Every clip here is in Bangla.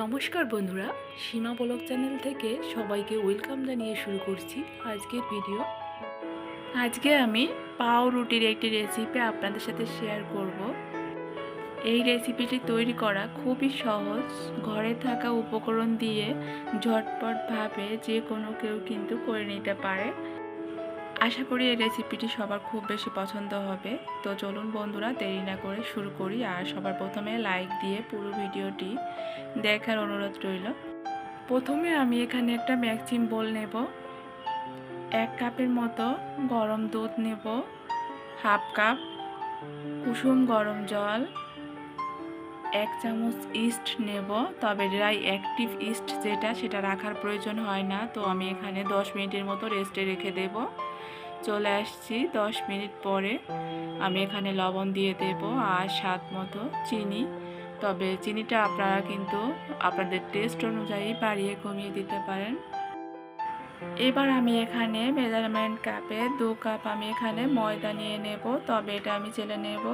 নমস্কার বন্ধুরা, সীমা বলক চ্যানেল থেকে সবাইকে ওয়েলকাম জানিয়ে শুরু করছি আজকের ভিডিও। আজকে আমি পাউরুটির একটি রেসিপি আপনাদের সাথে শেয়ার করব। এই রেসিপিটি তৈরি করা খুবই সহজ। ঘরে থাকা উপকরণ দিয়ে ঝটপটভাবে যে কোনো কেউ কিন্তু করে নিতে পারে। আশা করি এই রেসিপিটি সবার খুব বেশি পছন্দ হবে। তো চলুন বন্ধুরা, দেরি না করে শুরু করি। আর সবার প্রথমে লাইক দিয়ে পুরো ভিডিওটি দেখার অনুরোধ রইল। প্রথমে আমি এখানে একটা ম্যাক্সিম বোল নেব। এক কাপের মতো গরম দুধ নেব। হাফ কাপ কুসুম গরম জল। এক চামচ ইস্ট নেব, তবে ড্রাই অ্যাক্টিভ ইস্ট যেটা, সেটা রাখার প্রয়োজন হয় না। তো আমি এখানে দশ মিনিটের মতো রেস্টে রেখে দেব। চলে আসছি দশ মিনিট পরে। আমি এখানে লবণ দিয়ে দেব আর স্বাদ মতো চিনি। তবে চিনিটা আপনারা কিন্তু আপনাদের টেস্ট অনুযায়ী বাড়িয়ে কমিয়ে দিতে পারেন। এবার আমি এখানে মেজারমেন্ট কাপে দু কাপ আমি এখানে ময়দা নিয়ে নেব, তবে এটা আমি চেলে নেব।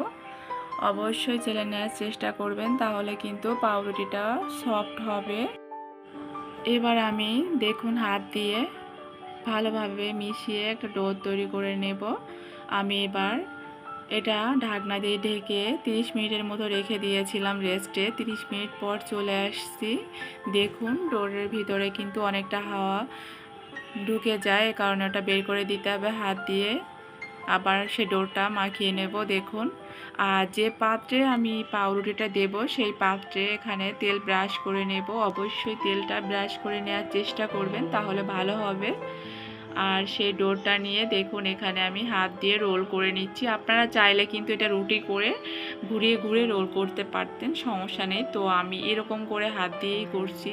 অবশ্যই চেলে নেওয়ার চেষ্টা করবেন, তাহলে কিন্তু পাউরুটিটা সফট হবে। এবার আমি দেখুন হাত দিয়ে ভালোভাবে মিশিয়ে একটা ডো তৈরি করে নেব। আমি এবার এটা ঢাকনা দিয়ে ঢেকে 30 মিনিটের মতো রেখে দিয়েছিলাম রেস্টে। 30 মিনিট পর চলে আসছি। দেখুন ডোরের ভিতরে কিন্তু অনেকটা হাওয়া ঢুকে যায়, এ কারণে ওটা বের করে দিতে হবে হাত দিয়ে। আবার সে ডোরটা মাখিয়ে নেব, দেখুন। আর যে পাত্রে আমি পাউরুটিটা দেব, সেই পাত্রে এখানে তেল ব্রাশ করে নেব। অবশ্যই তেলটা ব্রাশ করে নেওয়ার চেষ্টা করবেন, তাহলে ভালো হবে। আর সেই ডোরটা নিয়ে দেখুন, এখানে আমি হাত দিয়ে রোল করে নিচ্ছি। আপনারা চাইলে কিন্তু এটা রুটি করে ঘুরিয়ে ঘুরিয়ে রোল করতে পারতেন, সমস্যা নেই। তো আমি এরকম করে হাত দিয়েই করছি।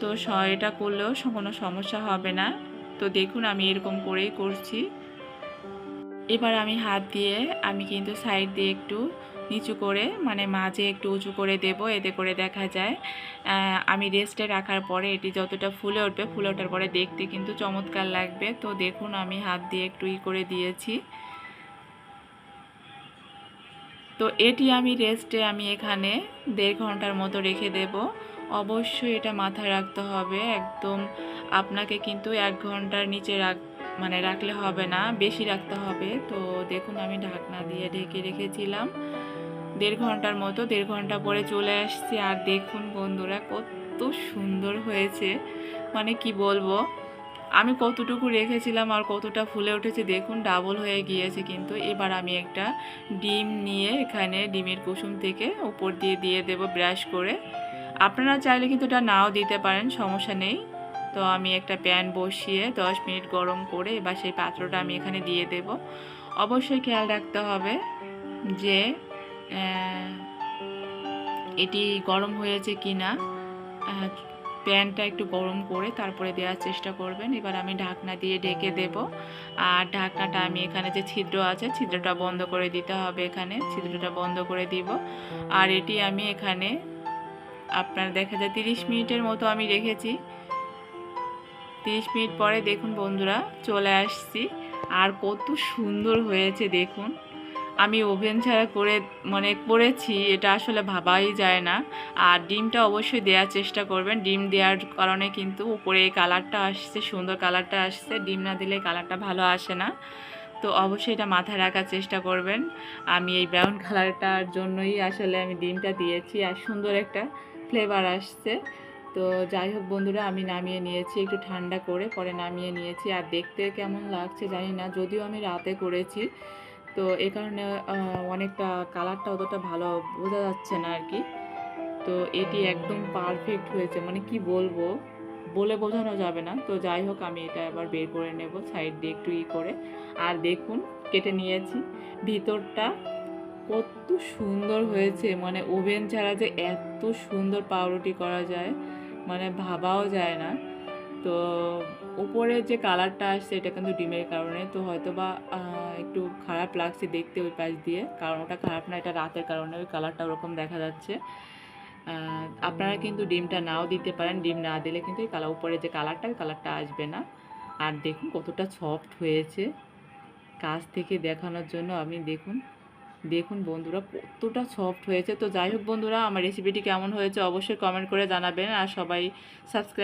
তো এটা করলেও কোনো সমস্যা হবে না। তো দেখুন, আমি এরকম করেই করছি। এবার আমি হাত দিয়ে, আমি কিন্তু সাইড দিয়ে একটু নিচু করে মানে মাঝে একটু উঁচু করে দেব, এতে করে দেখা যায় আমি রেস্টে রাখার পরে এটি যতটা ফুলে উঠবে, ফুলে ওঠার পরে দেখতে কিন্তু চমৎকার লাগবে। তো দেখুন, আমি হাত দিয়ে একটু ই করে দিয়েছি। তো এটি আমি রেস্টে আমি এখানে দেড় ঘণ্টার মতো রেখে দেব। অবশ্যই এটা মাথায় রাখতে হবে, একদম আপনাকে কিন্তু এক ঘণ্টার নিচে রাখ মানে রাখলে হবে না, বেশি রাখতে হবে। তো দেখুন আমি ঢাকনা দিয়ে ঢেকে রেখেছিলাম। দেড় ঘণ্টার মতো, দেড় ঘণ্টা পরে চলে আসছি। আর দেখুন বন্ধুরা কত সুন্দর হয়েছে। মানে কি বলব, আমি কতটুকু রেখেছিলাম আর কতটা ফুলে উঠেছে দেখুন ডাবল হয়ে গিয়েছে। কিন্তু এবার আমি একটা ডিম নিয়ে এখানে ডিমের কুসুম থেকে উপর দিয়ে দিয়ে দেব ব্রাশ করে। আপনারা চাইলে কিন্তু এটা নাও দিতে পারেন, সমস্যা নেই। তো আমি একটা প্যান বসিয়ে 10 মিনিট গরম করে এবার সেই পাত্রটা আমি এখানে দিয়ে দেব। অবশ্যই খেয়াল রাখতে হবে যে এটি গরম হয়েছে কি না প্যানটা একটু গরম করে তারপরে দেওয়ার চেষ্টা করবেন। এবার আমি ঢাকনা দিয়ে ঢেকে দেব। আর ঢাকনাটা আমি এখানে যে ছিদ্র আছে, ছিদ্রটা বন্ধ করে দিতে হবে এখানে। ছিদ্রটা বন্ধ করে দিব। আর এটি আমি এখানে আপনার দেখা যায় তিরিশ মিনিটের মতো আমি রেখেছি। তিরিশ মিনিট পরে দেখুন বন্ধুরা, চলে আসছি। আর কত সুন্দর হয়েছে দেখুন। আমি ওভেন ছাড়া করে মানে করেছি, এটা আসলে ভাবাই যায় না। আর ডিমটা অবশ্যই দেওয়ার চেষ্টা করবেন। ডিম দেওয়ার কারণে কিন্তু উপরে এই কালারটা আসছে, সুন্দর কালারটা আসছে। ডিম না দিলে কালারটা ভালো আসে না। তো অবশ্যই এটা মাথায় রাখার চেষ্টা করবেন। আমি এই ব্রাউন কালারটার জন্যই আসলে আমি ডিমটা দিয়েছি। আর সুন্দর একটা ফ্লেভার আসছে। তো যাই হোক বন্ধুরা, আমি নামিয়ে নিয়েছি, একটু ঠান্ডা করে পরে নামিয়ে নিয়েছি। আর দেখতে কেমন লাগছে জানি না, যদিও আমি রাতে করেছি। তো এ কারণে অনেকটা কালারটা অতটা ভালো বোঝা যাচ্ছে না আর কি। তো এটি একদম পারফেক্ট হয়েছে মানে কি বলব, বলে বোঝানো যাবে না। তো যাই হোক, আমি এটা এবার বের করে নেব সাইড দিয়ে একটু ই করে। আর দেখুন, কেটে নিয়েছি। ভিতরটা কত সুন্দর হয়েছে মানে ওভেন ছাড়া যে এত সুন্দর পাউরুটি করা যায়। মানে ভাবাও যায় না। তো উপরে যে কালারটা আসছে এটা কিন্তু ডিমের কারণে। তো হয়তো বা একটু খারাপ লাগছে দেখতে ওই পাশ দিয়ে। কারণ ওটা খারাপ না, এটা রাতের কারণে ওই কালারটা ওরকম দেখা যাচ্ছে। আপনারা কিন্তু ডিমটা নাও দিতে পারেন। ডিম না দিলে কিন্তু এই কালার উপরে যে কালারটা, ওই কালারটা আসবে না। আর দেখুন কতটা সফট হয়েছে। কাছ থেকে দেখানোর জন্য আপনি দেখুন দেখুন বন্ধুরা, কতটা সফট হয়েছে। তো যাই হোক বন্ধুরা, আমার রেসিপিটি কেমন হয়েছে অবশ্যই কমেন্ট করে জানাবেন। আর সবাই সাবস্ক্রাইব